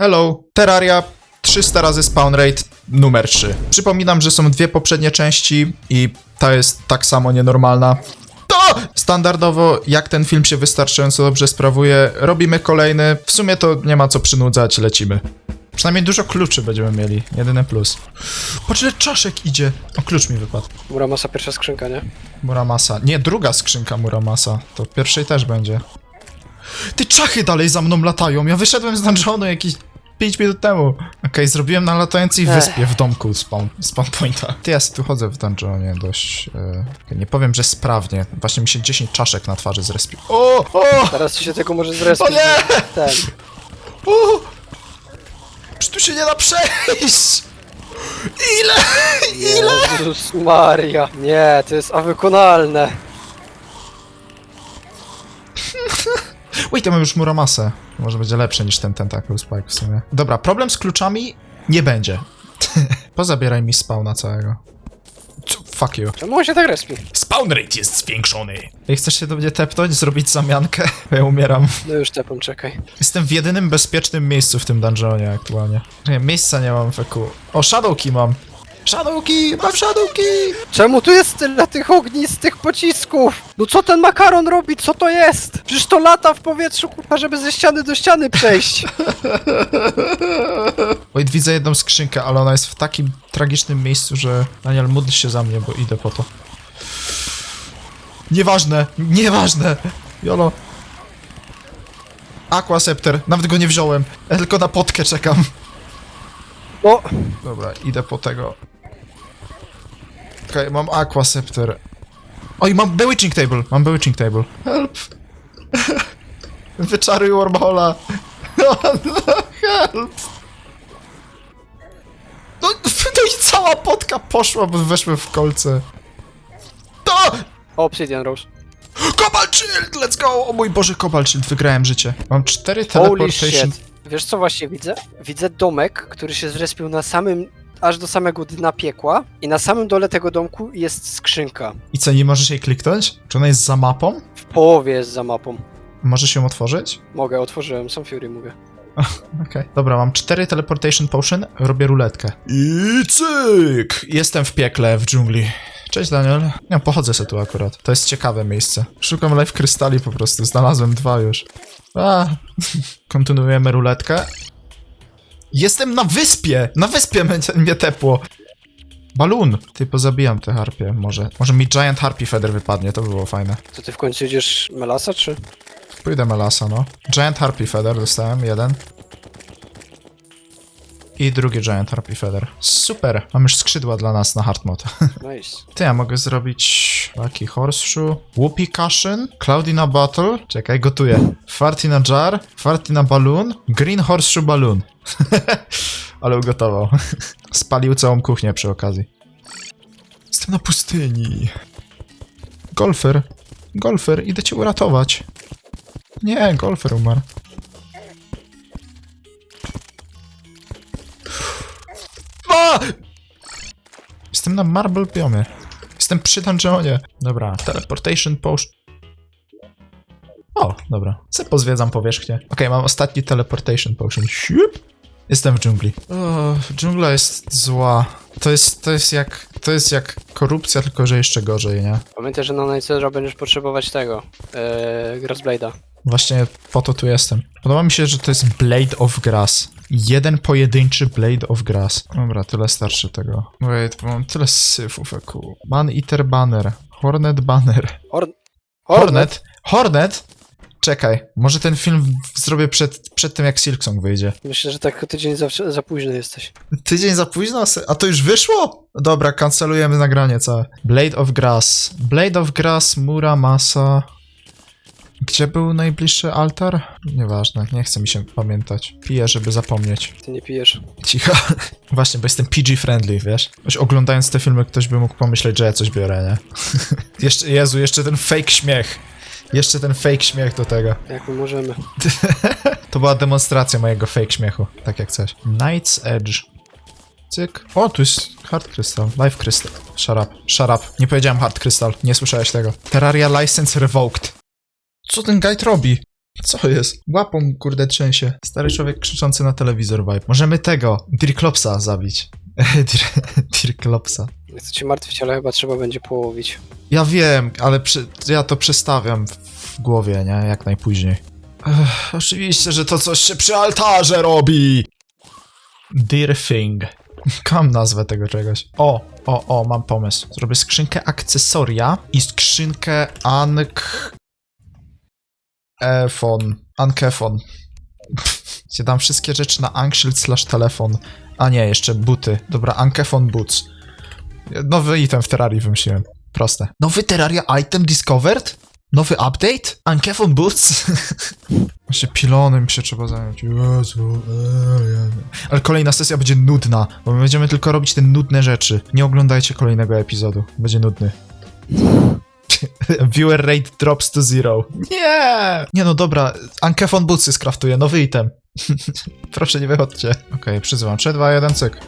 Hello, Terraria 300 razy spawn rate numer 3. Przypominam, że są dwie poprzednie części i ta jest tak samo nienormalna. To! Standardowo, jak ten film się wystarczająco dobrze sprawuje, robimy kolejny. W sumie to nie ma co przynudzać, lecimy. Przynajmniej dużo kluczy będziemy mieli, jedyny plus. Patrz ile czaszek idzie! O, klucz mi wypadł. Muramasa pierwsza skrzynka, nie? Muramasa. Nie, druga skrzynka Muramasa. To pierwszej też będzie. Ty czachy dalej za mną latają. Ja wyszedłem z dungeonu jakieś 5 minut temu. Okej, zrobiłem na latającej Ech. wyspie w domku spawn, spawn pointa. Ty, ja tu chodzę w dungeonie dość... E, nie powiem, że sprawnie. Właśnie mi się 10 czaszek na twarzy zrespił. O! O! Teraz ci się tego może zrespić. O nie! Ten. o! Czy tu się nie da przejść? Ile? Ile? Jezus Maria. Nie, to jest awykonalne. Wait, ja mam już Muramasę. Może będzie lepsze niż ten Tentacle Spike w sumie. Dobra, problem z kluczami nie będzie. Pozabieraj mi spawna całego. Co? Fuck you. Czemu on się tak respi? Spawn rate jest zwiększony. Ej, chcesz się do mnie tepnąć, zrobić zamiankę? Bo Ja umieram. No już tepam, czekaj. Jestem w jedynym bezpiecznym miejscu w tym dungeonie aktualnie. Nie, miejsca nie mam w eku. O, Shadowkey mam. Shadowkey! Mam Shadowkey! Czemu tu jest tyle tych ognistych pocisków? No co ten makaron robi? Co to jest? Przecież to lata w powietrzu, kurwa, żeby ze ściany do ściany przejść. Wait, widzę jedną skrzynkę, ale ona jest w takim tragicznym miejscu, że... Daniel, módl się za mnie, bo idę po to. Nieważne, nieważne! Jolo. Aquascepter, nawet go nie wziąłem. Ja tylko na potkę czekam. No, Dobra, idę po tego. Okej, mam Aquascepter. Oj, mam Bewitching Table, mam Bewitching Table. Help! Wyczaruj Wormhola! Help! No, no i cała potka poszła, bo weszły w kolce. To! Obsidian Rose. Cobalt Shield, let's go! O mój Boże, Cobalt Shield, wygrałem życie. Mam cztery Holy teleportation... shit. Wiesz co właśnie widzę? Widzę domek, który się zrespił na samym, aż do samego dna piekła i na samym dole tego domku jest skrzynka. I co, nie możesz jej kliknąć? Czy ona jest za mapą? W połowie jest za mapą. Możesz ją otworzyć? Mogę, otworzyłem, sam Fury mówię. Okej. Dobra, mam cztery teleportation potion, robię ruletkę. I cyk! Jestem w piekle, w dżungli. Cześć Daniel. Ja pochodzę sobie tu akurat. To jest ciekawe miejsce. Szukam life krystali po prostu, znalazłem dwa już. A. Kontynuujemy ruletkę. Jestem na wyspie! Na wyspie będzie mnie tepło. Balun! Ty, pozabijam te harpie, może. Może mi Giant Harpy Feather wypadnie, to by było fajne. To ty w końcu idziesz Melasa, czy? Pójdę Melasa, no. Giant Harpy Feather dostałem, jeden. I drugi Giant Harpy Feather. Super! Mam już skrzydła dla nas na hard mode. Nice. Ty, ja mogę zrobić taki horseshoe, whoopie cushion, cloudina bottle, czekaj, gotuję. Fartina jar, fartina balloon, green horseshoe balloon. Ale ugotował. Spalił całą kuchnię przy okazji. Jestem na pustyni. Golfer. Golfer, idę cię uratować. Nie, golfer umarł. A! Jestem na Marble Biomie. Jestem przy dungeonie. Dobra, teleportation potion. O, dobra. Se pozwiedzam powierzchnię. Okej, mam ostatni teleportation potion. Siup. Jestem w dżungli. O, dżungla jest zła. To jest, to jest jak, to jest jak korupcja, tylko że jeszcze gorzej, nie? Pamiętaj, że na Night Zero będziesz potrzebować tego. Eee, Grassblade'a. Właśnie po to tu jestem. Podoba mi się, że to jest Blade of Grass. Jeden pojedynczy Blade of Grass. Dobra, tyle starczy tego. Wait, bo mam tyle syfów, eku. Man Eater Banner. Hornet Banner. Horn... Hornet? Hornet? Czekaj, może ten film zrobię przed, przed tym, jak Silksong wyjdzie. Myślę, że tak tydzień za, za późno jesteś. Tydzień za późno? A to już wyszło? Dobra, kancelujemy nagranie całe. Blade of Grass. Blade of Grass, Muramasa. Gdzie był najbliższy altar? Nieważne, nie chce mi się pamiętać. Piję, żeby zapomnieć. Ty nie pijesz. Cicho. Właśnie, bo jestem PG-friendly, wiesz? Choć oglądając te filmy, ktoś by mógł pomyśleć, że ja coś biorę, nie? jeszcze, Jezu, jeszcze ten fake śmiech. Jeszcze ten fake śmiech do tego. Jak my możemy. To była demonstracja mojego fake śmiechu, tak jak coś. Night's Edge. Cyk. O, tu jest Hard Crystal, Life Crystal. Shut up, shut up. Nie powiedziałem Hard Crystal, nie słyszałeś tego. Terraria License Revoked. Co ten guide robi? Co jest? Łapą kurde trzęsie. Stary człowiek krzyczący na telewizor vibe. Możemy tego, Dirklopsa zabić. Dir- Dirklopsa. Nie chcę cię martwić, ale chyba trzeba będzie połowić. Ja wiem, ale przy, ja to przestawiam w, w głowie, nie? Jak najpóźniej. Ech, oczywiście, że to coś się przy altarze robi! Dear thing. Kam nazwę tego czegoś. O, o, o, mam pomysł. Zrobię skrzynkę akcesoria i skrzynkę ank... Efon. Ankefon. Gdzie dam wszystkie rzeczy na ankshield slash telefon. A nie, jeszcze buty. Dobra, ankefon boots. Nowy item w Terrarii wymyśliłem. Proste. Nowy Terraria item discovered? Nowy update? Ankefon Boots? Właśnie pilonem się trzeba zająć. Jezu. Ale kolejna sesja będzie nudna, bo my będziemy tylko robić te nudne rzeczy. Nie oglądajcie kolejnego epizodu. Będzie nudny. Viewer rate drops to zero. Nie! Nie no dobra, Ankefon Bootsy skraftuję, nowy item. Proszę nie wychodźcie. Okej, przyzywam. 3, 2, 1, cyk.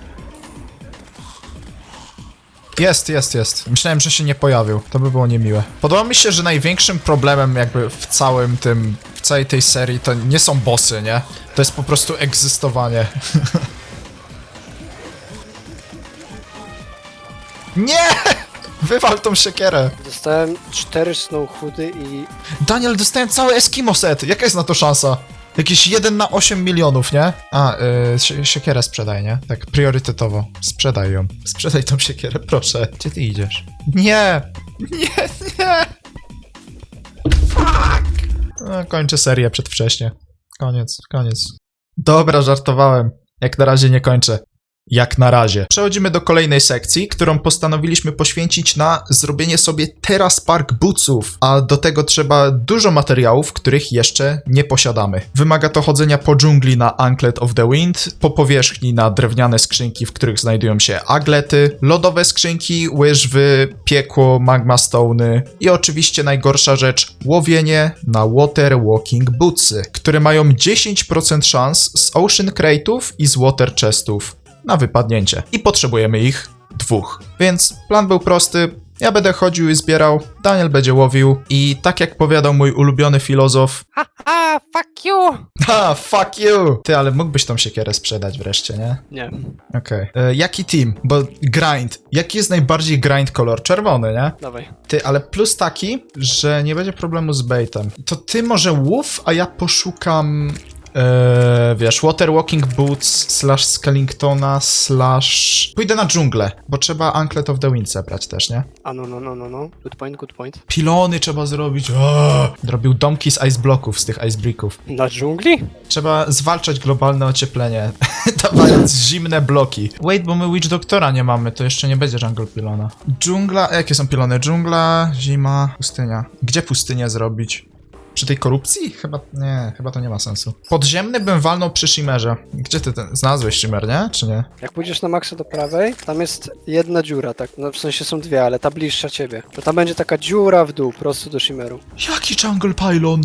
Jest, jest, jest. Myślałem, że się nie pojawił. To by było niemiłe. Podoba mi się, że największym problemem jakby w całym tym, w całej tej serii to nie są bossy, nie? To jest po prostu egzystowanie. nie! Wywal tą siekierę. Dostałem cztery snowhoody i Daniel, dostałem cały Eskimo set. Jaka jest na to szansa? Jakieś 1 na 8 milionów, nie? A, yy, sie- siekierę sprzedaj, nie? Tak, priorytetowo. Sprzedaj ją. Sprzedaj tą siekierę, proszę. Gdzie ty idziesz? Nie! Nie, nie! Fuck! No, kończę serię przedwcześnie. Koniec, koniec. Dobra, żartowałem. Jak na razie nie kończę. Jak na razie. Przechodzimy do kolejnej sekcji, którą postanowiliśmy poświęcić na zrobienie sobie teraz park bootsów, a do tego trzeba dużo materiałów, których jeszcze nie posiadamy. Wymaga to chodzenia po dżungli na Anklet of the Wind, po powierzchni na drewniane skrzynki, w których znajdują się aglety, lodowe skrzynki, łyżwy, piekło, magma stony i oczywiście najgorsza rzecz, łowienie na water walking bootsy, które mają 10% szans z ocean crate'ów i z water chestów na wypadnięcie. I potrzebujemy ich dwóch. Więc plan był prosty. Ja będę chodził i zbierał, Daniel będzie łowił i tak jak powiadał mój ulubiony filozof Haha, fuck you! Ha, fuck you! Ty, ale mógłbyś tą siekierę sprzedać wreszcie, nie? Nie. Okej. E, Jaki team? Bo grind. Jaki jest najbardziej grind kolor? Czerwony, nie? Dawaj. Ty, ale plus taki, że nie będzie problemu z baitem. To ty może łów, a ja poszukam. E, wiesz, Water Walking Boots slash Skellingtona slash... Pójdę na dżunglę, bo trzeba Anklet of the Wind zebrać też, nie? A no, no, no, no, no. Good point, good point. Pilony trzeba zrobić. Aaaa! Zrobił domki z ice blocków, z tych ice bricków. Na dżungli? Trzeba zwalczać globalne ocieplenie, dawając zimne bloki. Wait, bo my Witch Doktora nie mamy, to jeszcze nie będzie Jungle Pilona. Dżungla, jakie są pilony? Dżungla, zima, pustynia. Gdzie pustynię zrobić? Przy tej korupcji? Chyba, nie, chyba to nie ma sensu. Podziemny bym walnął przy Shimmerze. Gdzie ty ten, znalazłeś Shimmer, nie? Czy nie? Jak pójdziesz na maksa do prawej, tam jest jedna dziura, tak, no w sensie są dwie, ale ta bliższa ciebie. To tam będzie taka dziura w dół, prosto do Shimmeru. Jaki Jungle Pylon?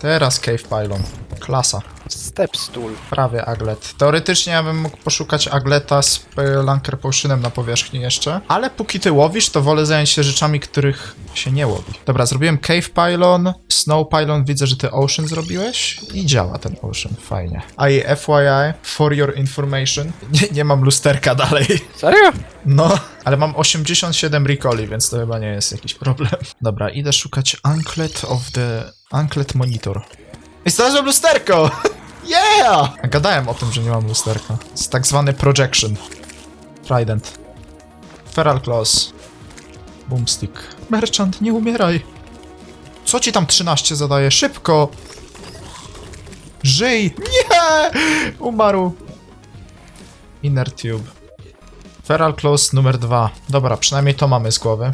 Teraz Cave Pylon. Klasa. Stepstool. Prawie aglet. Teoretycznie ja bym mógł poszukać agleta z e, Lanker Potionem na powierzchni jeszcze, ale póki ty łowisz, to wolę zająć się rzeczami, których się nie łowi. Dobra, zrobiłem Cave Pylon, Snow Pylon, widzę, że ty Ocean zrobiłeś i działa ten Ocean, fajnie. A i FYI, for your information, nie, nie mam lusterka dalej. Serio? No, ale mam 87 recoli, więc to chyba nie jest jakiś problem. Dobra, idę szukać Anklet of the... Anklet Monitor. I znalazłem lusterko! Yeah! Gadałem o tym, że nie mam lusterka. Jest tak zwany projection. Trident. Feral Claws. Boomstick. Merchant, nie umieraj! Co ci tam 13 zadaje? Szybko! Żyj! Nie! Umarł. Inner Tube. Feral Claws numer dwa. Dobra, przynajmniej to mamy z głowy.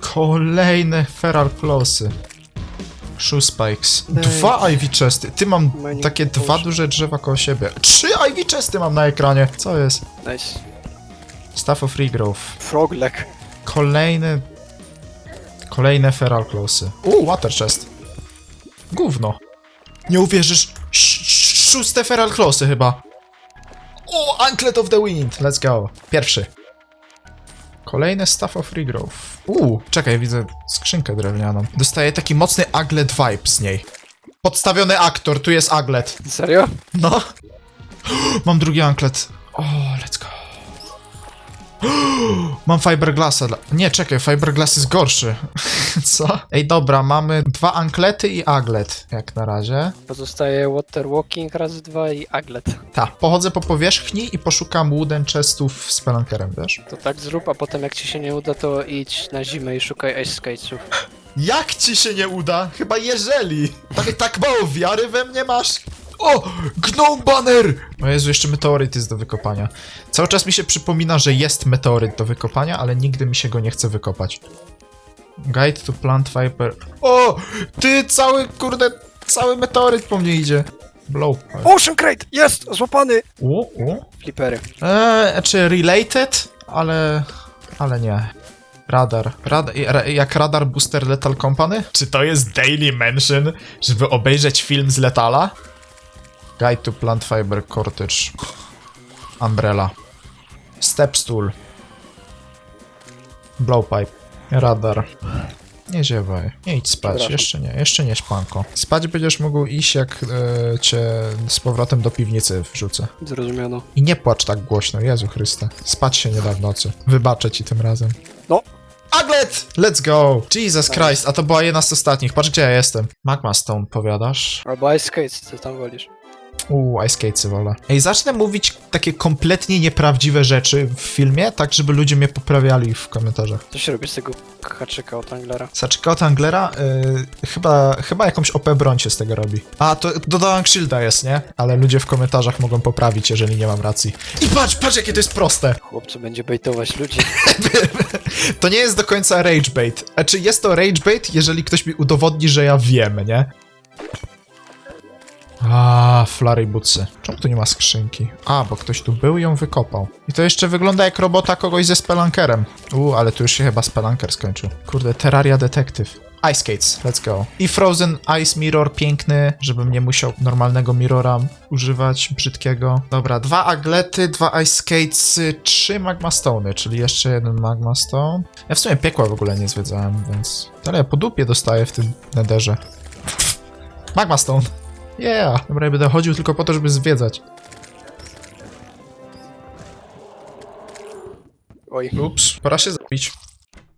Kolejne Feral Clawsy. Shoe Spikes. Dwa Ivy Chesty. Ty mam takie dwa duże drzewa koło siebie. Trzy Ivy Chesty mam na ekranie. Co jest? Nice. Staff of Regrowth. Frogleg. Kolejne... Kolejne Feral Clawsy. Uuu, Water Chest. Gówno. Nie uwierzysz. Sz- Szóste Feral Clawsy chyba. O, Anklet of the Wind. Let's go. Pierwszy. Kolejne Staff of Regrowth. Uuu, czekaj, widzę skrzynkę drewnianą. Dostaję taki mocny aglet vibe z niej. Podstawiony aktor, tu jest aglet. Serio? No. Mam drugi anklet. O, let's go. Mam fiberglassa dla... Nie, czekaj, fiberglass jest gorszy. Co? Ej, dobra, mamy dwa anklety i aglet, jak na razie. Pozostaje water walking raz, dwa i aglet. Ta, pochodzę po powierzchni i poszukam wooden chestów z pelankerem, wiesz? To tak zrób, a potem jak ci się nie uda, to idź na zimę i szukaj ice skatesów. Jak ci się nie uda? Chyba jeżeli. Tak, tak mało wiary we mnie masz? O! Gnome Banner! O Jezu, jeszcze meteoryt jest do wykopania. Cały czas mi się przypomina, że jest meteoryt do wykopania, ale nigdy mi się go nie chce wykopać. Guide to plant viper. O! Ty cały, kurde, cały meteoryt po mnie idzie. Blow. Ocean Crate! Jest! Złapany! O, o. Flipery. Eee, czy related? Ale... ale nie. Radar. Rad, ra- jak Radar Booster Lethal Company? Czy to jest Daily Mention, żeby obejrzeć film z Letala? Guide to Plant Fiber Cortege. Umbrella. Stepstool. Blowpipe. Radar. Nie ziewaj. Nie idź spać. Jeszcze nie. Jeszcze nie śpanko. Spać będziesz mógł iść, jak e, cię z powrotem do piwnicy wrzucę. Zrozumiano. I nie płacz tak głośno, Jezu Chryste. Spać się nie da w nocy. Wybaczę ci tym razem. No. Aglet! Let's go! Jesus Christ, a to była jedna z ostatnich. Patrz gdzie ja jestem. Magma Stone, powiadasz? Albo ice skates, co tam wolisz. Uuu, Ice Skatesy wolę. Ej, zacznę mówić takie kompletnie nieprawdziwe rzeczy w filmie, tak żeby ludzie mnie poprawiali w komentarzach. Co się robi z tego haczyka od Anglera? Saczka od Anglera? Yy, chyba, chyba jakąś OP broń się z tego robi. A, to dodałem shielda jest, nie? Ale ludzie w komentarzach mogą poprawić, jeżeli nie mam racji. I patrz, patrz jakie to jest proste! Chłopcu będzie bejtować ludzi. To nie jest do końca rage bait. Znaczy jest to rage bait, jeżeli ktoś mi udowodni, że ja wiem, nie? A, flary bucy. Czemu tu nie ma skrzynki? A, bo ktoś tu był i ją wykopał. I to jeszcze wygląda jak robota kogoś ze spelankerem. U, ale tu już się chyba spelanker skończył. Kurde, Terraria Detective. Ice Skates, let's go. I Frozen Ice Mirror piękny, żebym nie musiał normalnego mirrora używać, brzydkiego. Dobra, dwa aglety, dwa Ice Skates, trzy Magma Stony, czyli jeszcze jeden Magma Stone. Ja w sumie piekła w ogóle nie zwiedzałem, więc... Ale ja po dupie dostaję w tym nederze. Magma Stone. Yeah! Dobra, ja będę chodził tylko po to, żeby zwiedzać. Oj. Ups, pora się zabić.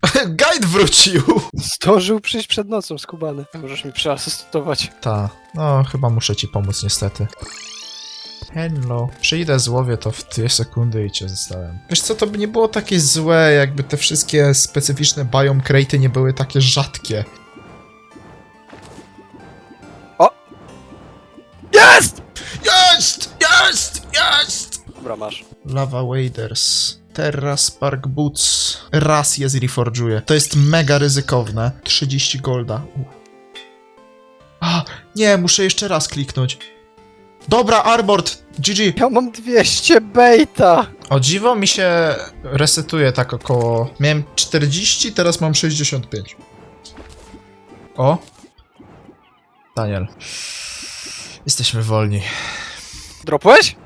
Guide wrócił! Zdążył przyjść przed nocą skubany. Możesz mi przeasystować. Ta, no chyba muszę ci pomóc niestety. Hello. Przyjdę złowię to w dwie sekundy i cię zostałem. Wiesz co, to by nie było takie złe, jakby te wszystkie specyficzne biome crate'y nie były takie rzadkie. Lava Waders. Terra Spark Boots. Raz je zreforżuję. To jest mega ryzykowne. 30 golda. A, nie, muszę jeszcze raz kliknąć. Dobra, Arbored! GG! Ja mam 200 bejta! O dziwo mi się resetuje tak około... Miałem 40, teraz mam 65. O! Daniel. Jesteśmy wolni. Dropłeś?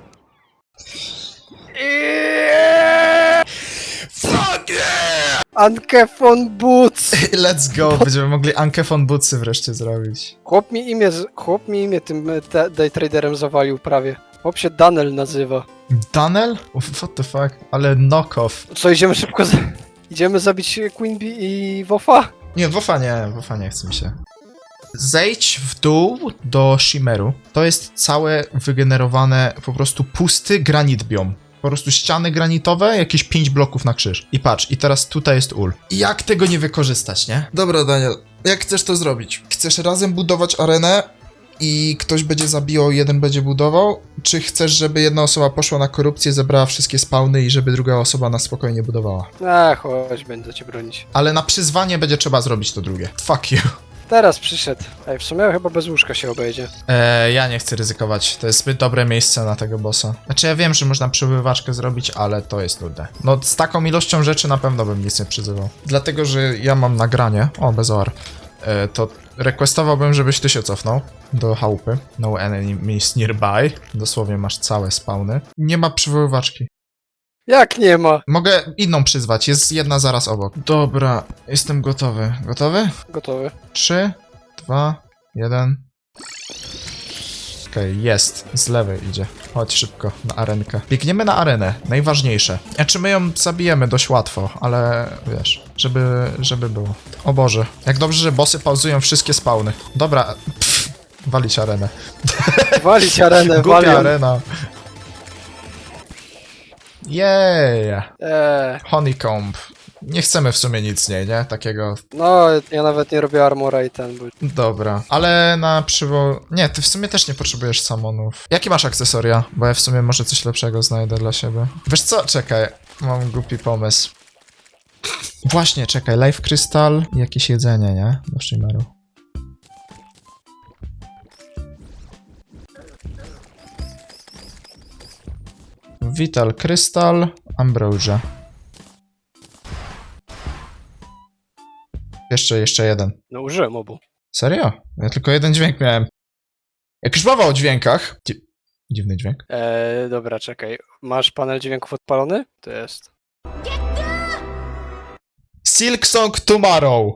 Fuck yeah! Ankefon Boots! Let's go! Będziemy mogli Ankefon Bootsy wreszcie zrobić. Chłop mi imię, z- chłop mi imię tym e, te- daytraderem zawalił prawie. Chłop się Daniel nazywa. Daniel? What the fuck? Ale knock-off. Co, idziemy szybko za... Idziemy zabić Queen Bee i Wofa? Nie, Wofa nie, Wofa nie chce mi się. Zejdź w dół do Shimeru. To jest całe wygenerowane po prostu pusty granit biom. Po prostu ściany granitowe, jakieś 5 bloków na krzyż. I patrz, i teraz tutaj jest ul. Jak tego nie wykorzystać, nie? Dobra, Daniel, jak chcesz to zrobić? Chcesz razem budować arenę i ktoś będzie zabijał, jeden będzie budował? Czy chcesz, żeby jedna osoba poszła na korupcję, zebrała wszystkie spawny i żeby druga osoba na spokojnie budowała? A, chodź, będę cię bronić. Ale na przyzwanie będzie trzeba zrobić to drugie. Fuck you. Teraz przyszedł. Ej, w sumie chyba bez łóżka się obejdzie. Eee, ja nie chcę ryzykować. To jest zbyt dobre miejsce na tego bossa. Znaczy ja wiem, że można przebywaczkę zrobić, ale to jest nudne. No z taką ilością rzeczy na pewno bym nic nie przyzywał. Dlatego, że ja mam nagranie. O, bez OR. E, to requestowałbym, żebyś ty się cofnął do chałupy. No enemies nearby. Dosłownie masz całe spawny. Nie ma przywoływaczki. Jak nie ma? Mogę inną przyzwać, jest jedna zaraz obok. Dobra, jestem gotowy. Gotowy? Gotowy. 3, 2, 1. Okej, jest. Z lewej idzie. Chodź szybko na arenkę. Biegniemy na arenę. Najważniejsze. Znaczy my ją zabijemy dość łatwo, ale wiesz, żeby, żeby było. O Boże. Jak dobrze, że bossy pauzują wszystkie spawny. Dobra, pff, walić arenę. Walić arenę, Głupia walić. arena. Jej! Eee, Honeycomb. Nie chcemy w sumie nic z niej, nie? Takiego no, ja nawet nie robię armora i ten, bo... Dobra, ale na przywo... Nie, ty w sumie też nie potrzebujesz samonów. Jakie masz akcesoria? Bo ja w sumie może coś lepszego znajdę dla siebie. Wiesz co? Czekaj, mam głupi pomysł. Właśnie, czekaj, Life Crystal i jakieś jedzenie, nie? Do Shimeru. Vital Crystal, Ambrosia. Jeszcze, jeszcze jeden. No użyłem obu. Serio? Ja tylko jeden dźwięk miałem. Jak już mowa o dźwiękach... Dzi dziwny dźwięk. Eee, dobra, czekaj. Masz panel dźwięków odpalony? To jest. Silk Song Tomorrow.